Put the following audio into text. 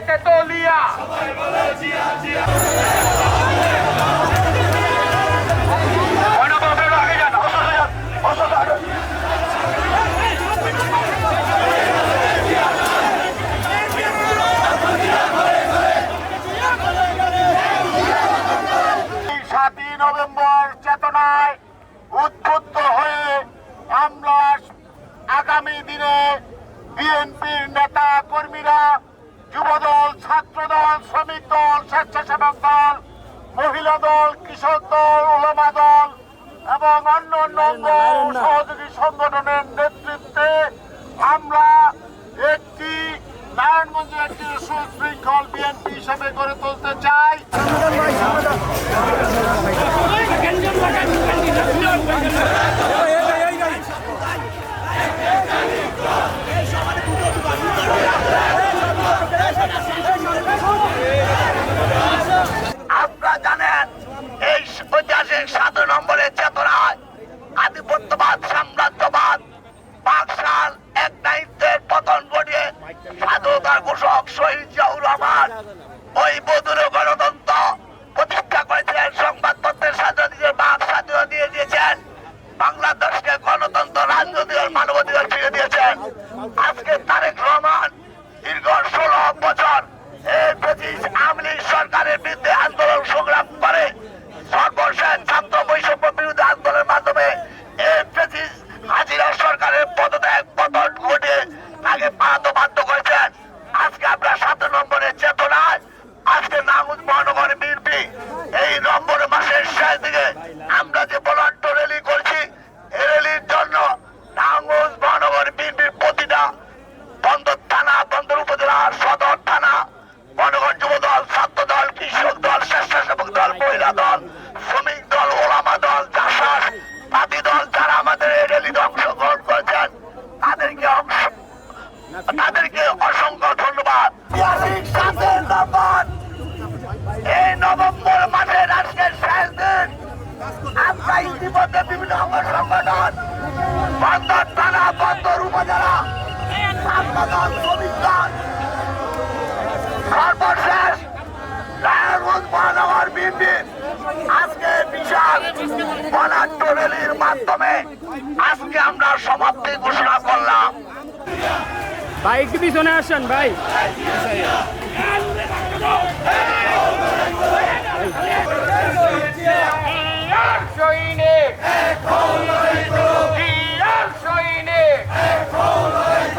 তেতুলিয়া সাতই নভেম্বর চেতনায় উদ্বুদ্ধ হয়ে আমরা আগামী দিনে বিএনপির নেতা কর্মীরা যুবদল, ছাত্রদল, শ্রমিক দল, স্বেচ্ছাসেবক দল, মহিলা দল, কৃষক দল ওলামা দল এবং অন্য অন্য সহযোগী সংগঠনের নেতৃত্বে আমরা একটি নারায়ণগঞ্জে একটি সুশৃঙ্খল বিএনপি হিসেবে গড়ে তুলতে চাই। ওই বদুর গণতন্ত্র প্রতিষ্ঠা করেছিলেন, সংবাদপত্রের স্বাধীনতা বাক স্বাধীনতা দিয়ে দিয়েছেন বাংলাদেশকে গণতন্ত্র রাজনৈতিক মানবাধিকার ফিরে দিয়েছেন। আজকে তারেক রহমান দীর্ঘ ষোলো বছর এই ব্রিটিশ আওয়ামী লীগ সরকারের বিরুদ্ধে আন্দোলন, সংগ্রাম করে সর্বশেষ ছাত্র বৈষম্য বিরোধী আন্দোলনের মাধ্যমে এই ব্রিটিশ হাজিরা সরকারের পদত্যাগ পতন ঘটে তাকে পালাতে বাধ্য করেছেন আজকে আমরা সাত নম্বরের চেতনায় আজকে নাগুজ মহানগর বিএনপি এই নম্বর মাসের শেষ দিকে আমরা যে বলান্ট র্যালি করছি এই র্যালির জন্য নাঙ্গজ মহানগর বিএনপির প্রতিটা বন্দর থানা, বন্দর উপজেলা সদর থানা গণগণ যুব দল, ছাত্র দল, কৃষক দল, স্বেচ্ছাসেবক দল, মহিলা দল, শ্রমিক দল, ওলামা দল, চাষাস, পাতি দল, যারা আমাদের এই র্যালিতে অংশগ্রহণ করেছেন, তাদেরকে অংশ তাদেরকে অসংখ্য ধন্যবাদ। এই নভেম্বর আমরা ইতিমধ্যে বিভিন্ন সংগঠন বন্দর থানা, বন্দর উপজেলা আজকে বিশাল মাধ্যমে আজকে আমরা সমাপ্তি ঘোষণা করলাম। ভাই, একটু পিছনে আসেন, ভাই। সৈনিক